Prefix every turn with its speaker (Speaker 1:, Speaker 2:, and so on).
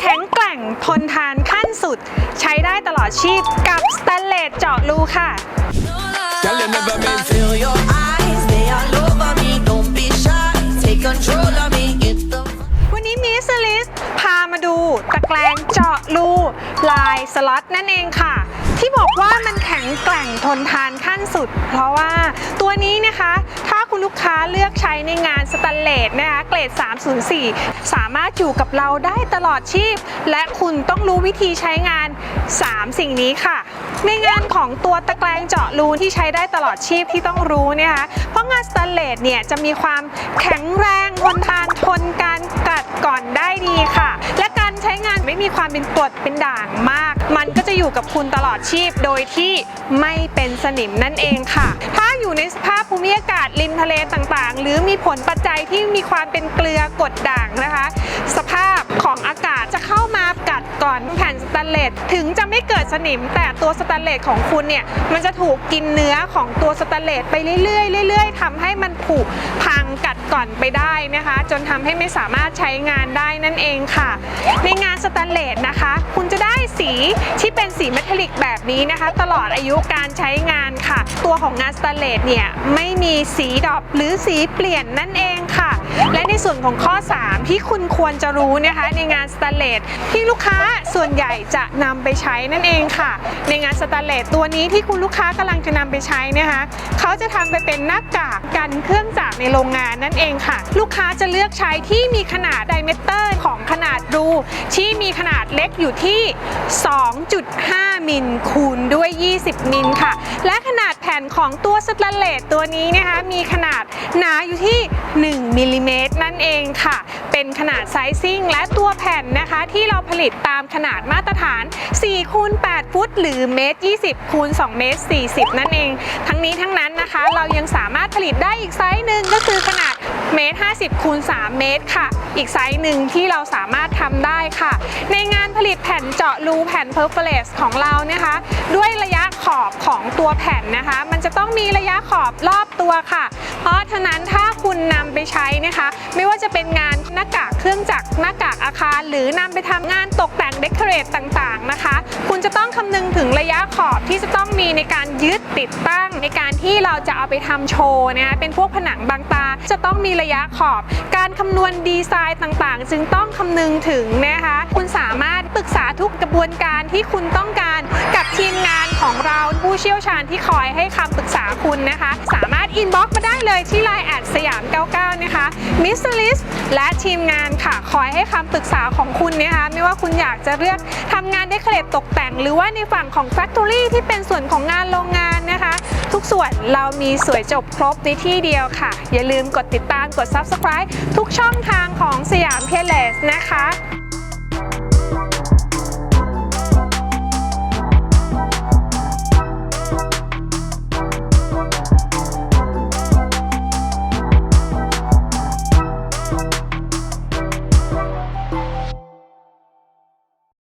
Speaker 1: แข็งแกร่งทนทานขั้นสุด ใช้ได้ตลอดชีพกับสแตนเลสเจาะรูค่ะ วันนี้มิสลิสพามาดูตะแกรงเจาะรูลายสล็อตนั่นเองค่ะ ที่บอกว่ามันแข็งแกร่งทนทานขั้นสุด เพราะว่าตัวนี้นะคะ ถ้าคุณลูกค้าเลือกใช้ในงานสแตนเลส เกรด304 สามารถอยู่กับเราได้ตลอดชีพ และคุณต้องรู้วิธีใช้งาน 3 สิ่งนี้ค่ะ ในงานของตัวตะแกรงเจาะรูที่ใช้ได้ตลอดชีพที่ต้องรู้เนยนะคะเพราะงานสแตนเลสเนี่ยจะมีความแข็งแรงทนทานทนการกัดก่อนได้ดีค่ะ และการใช้งานไม่มีความเป็นกรดเป็นด่างมาก มันก็จะอยู่กับคุณตลอดชีพโดยที่ไม่เป็นสนิมนั่นเองค่ะ ถ้าอยู่ในสภาพ มิอากาศริมทะเลต่างๆ หรือมีผลปัจจัยที่มีความเป็นเกลือกดด่างนะคะ สภาพของอากาศจะเข้ามากัดก่อนแผ่น นเลสถึงจะไม่เกิดสนิม แต่ตัวสแตนเลสของคุณเนี่ยมันจะถูกกินเนื้อของตัวสแตนเลสไปเรื่อยๆเรื่อยๆทำให้มันผุพังกัดก่อนไปได้นะคะ จนทำให้ไม่สามารถใช้งานได้นั่นเองค่ะ ในงานสแตนเลสนะคะ คุณจะได้สีที่เป็นสีเมทัลลิกแบบนี้นะคะ ตลอดอายุการใช้งานค่ะ ตัวของงานสแตนเลสเนี่ยไม่มีสีดรอปหรือสีเปลี่ยนนั่นเองค่ะ ส่วนของข้อ 3 ที่คุณควรจะรู้นะคะในงานสแตนเลสที่ลูกค้าส่วนใหญ่จะนำไปใช้นั่นเองค่ะ ในงานสแตนเลสตัวนี้ที่คุณลูกค้ากำลังจะนำไปใช้นะคะเขาจะทำไปเป็นหน้ากากกันเครื่องจักรในโรงงานนั่นเองค่ะ ลูกค้าจะเลือกใช้ที่มีขนาดไดเมเตอร์ของขนาดรูที่มีขนาดเล็กอยู่ที่ 2.5 มิลคูณด้วย 20 มิลค่ะ และขนาด ผ่นของตัวสแตนเลสตัวนี้นะคะมีขนาดหนาอยู่ที่ 1มิลลิเมตรนั่นเองค่ะ เป็นขนาดไซซิ่งและตัวแผ่นนะคะที่เราผลิตตามขนาดมาตรฐาน4คูณ8ฟุต หรือเมตร20คูณ2เมตร40 นั่นเอง ทั้งนี้ทั้งนั้นนะคะเรายังสามารถผลิตได้อีกไซส์หนึ่งก็คือขนาดเมตร50คูณ3เมตรค่ะ อีกไซส์หนึ่งที่เราสามารถทำได้ค่ะ ในงานผลิตแผ่นเจาะรูแผ่น Perforate ของเรานะคะด้วยระยะ อบของตัวแผ่นนะคะ มันจะต้องมีระยะขอบรอบตัวค่ะ เพราะฉะนั้นถ้าคุณนำไปใช้นะคะ ไม่ว่าจะเป็นงานหน้ากากเครื่องจักรหน้ากากอาคาร หรือนำไปทำงานตกแต่งเดคอเรทต่างๆนะคะ คุณจะต้องคำนึงถึงระยะขอบที่จะต้องมีในการยึดติดตั้ง ในการที่เราจะเอาไปทำโชว์นะคะเป็นพวกผนังบางตาจะต้องมีระยะขอบ การคำนวณดีไซน์ต่างๆ จึงต้องคำนึงถึงนะคะ คุณสามารถ ทุกกระบวนการที่คุณต้องการกับทีมงานของเราผู้เชี่ยวชาญที่คอยให้คำปรึกษาคุณนะคะ สามารถอินบ็อกมาได้เลยที่ Line แอดสยาม 99 นะคะมิสลิสและทีมงานค่ะคอยให้คำปรึกษาของคุณนะคะไม่ว่าคุณอยากจะเลือกทำงานเดคอเรทตกแต่ง หรือว่าในฝั่งของ Factory ที่เป็นส่วนของงานโรงงานนะคะ ทุกส่วนเรามีสวยจบครบในที่เดียวค่ะ อย่าลืมกดติดตามกด Subscribe ทุกช่องทางของสยามเพลสนะคะ